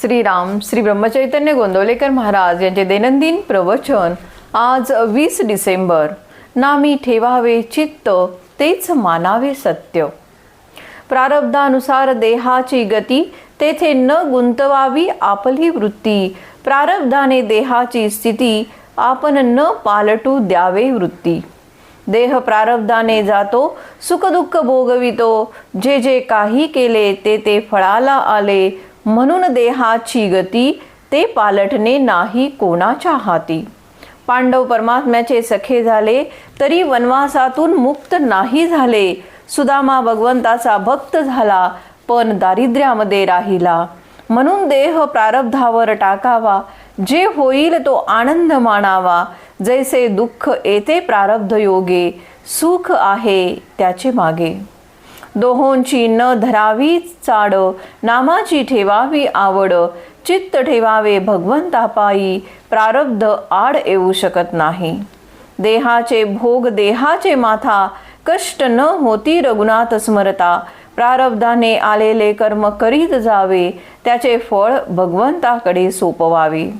श्रीराम श्री ब्रह्मचैतन्य गोंदवलेकर महाराज यांचे दैनंदिन प्रवचन आज वीस डिसेंबर. नामी ठेवावे चित्त तेच मानावे सत्य. प्रारब्धानुसार देहाची गती तेथे न गुंतवावी आपली वृत्ती. प्रारब्धाने देहाची स्थिती आपण न पालटू द्यावे वृत्ती. देह प्रारब्धाने जातो सुखदुःख भोगवितो. जे जे काही केले ते ते फळाला आले. म्हणून देहाची गती ते पालटणे नाही कोणाच्या हाती. पांडव परमात्म्याचे सखे झाले तरी वनवासातून मुक्त नाही झाले. सुदामा भगवंताचा भक्त झाला पण दारिद्र्यामध्ये राहिला. म्हणून देह प्रारब्धावर टाकावा. जे होईल तो आनंद मानावा. जैसे दुःख येते प्रारब्ध योगे सुख आहे त्याचे मागे. दोहोंची न धरावी चाड नामाची ठेवावी आवड. चित्त ठेवावे भगवंतापायी प्रारब्ध आड येऊ शकत नाही. देहाचे भोग देहाचे माथा कष्ट न होती रघुनाथ स्मरता. प्रारब्धाने आलेले कर्म करीत जावे त्याचे फळ भगवंताकडे सोपवावे.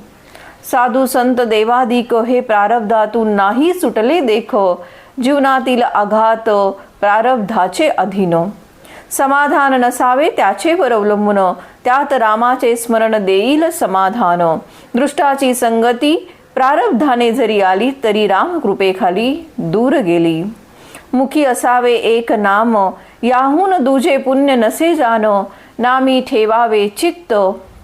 साधू संत देवादिक हे प्रारब्धातून नाही सुटले देख. जीवनातील आघात प्रारब्धाचे अधीन. समाधान नसावे त्याचेवर अवलंबून. त्यात रामाचे स्मरण देईल समाधान. दृष्टाची संगती प्रारब्धाने जरी आली तरी राम कृपेखाली दूर गेली. मुखी असावे एक नाम याहून दुजे पुण्य नसे जाण. नामी ठेवावे चित्त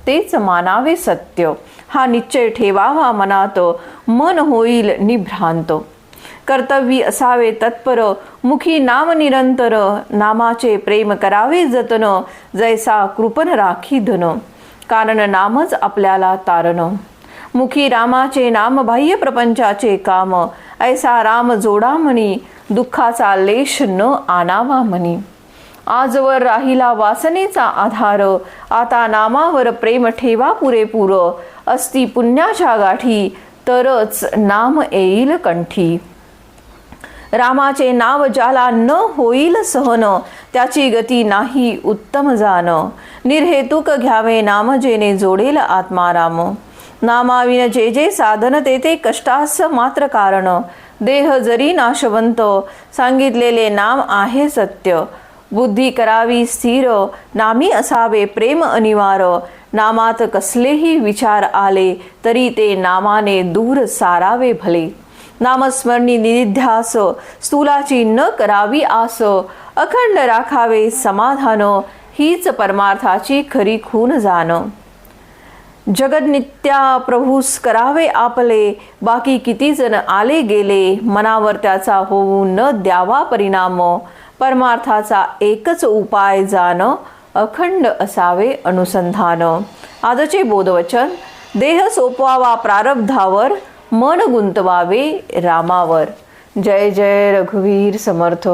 तेच मानावे सत्य. हा निश्चय ठेवावा मनात मन होईल निभ्रांत. कर्तव्य असावे तत्पर मुखी नाम निरंतर नामाचे प्रेम करावे जतन जैसा कृपन राखी धन. कारण नामच आपल्याला तारण. मुखी रामाचे नाम बाह्य प्रपंचाचे काम ऐसा राम जोडा म्हणी दुःखाचा लेश न आणावा म्हणी. आजवर राहिला वासनेचा आधार आता नामावर प्रेम ठेवा पुरेपूर. असती पुण्याच्या गाठी तरच नाम येईल कंठी. रामाचे नाव ज्याला न होईल सहन त्याची गती नाही उत्तम जाण. निर्हेतुक घ्यावे नाम जेने जोडेल आत्माराम नामाविन जे जे साधन ते ते कष्टास मात्र कारण. देह जरी नाशवंत सांगितलेले नाम आहे सत्य. बुद्धी करावी स्थिर नामी असावे प्रेम अनिवार. नामात कसलेही विचार आले तरी ते नामाने दूर सारावे भले. नामस्मरणी निध्यास स्थूलाची न करावी आस अखंड राखावे समाधान हीच परमार्थाची खरी खून जाण. जगदनित्या प्रभूस करावे आपले बाकी किती जण आले गेले मनावर त्याचा होऊ न द्यावा परिणाम परमार्थाचा एकच उपाय जाण अखंड असावे अनुसंधान. आजचे बोधवचन देह सोपवावा प्रारब्धावर मन गुंतवावे रामावर. जय जय रघुवीर समर्थ.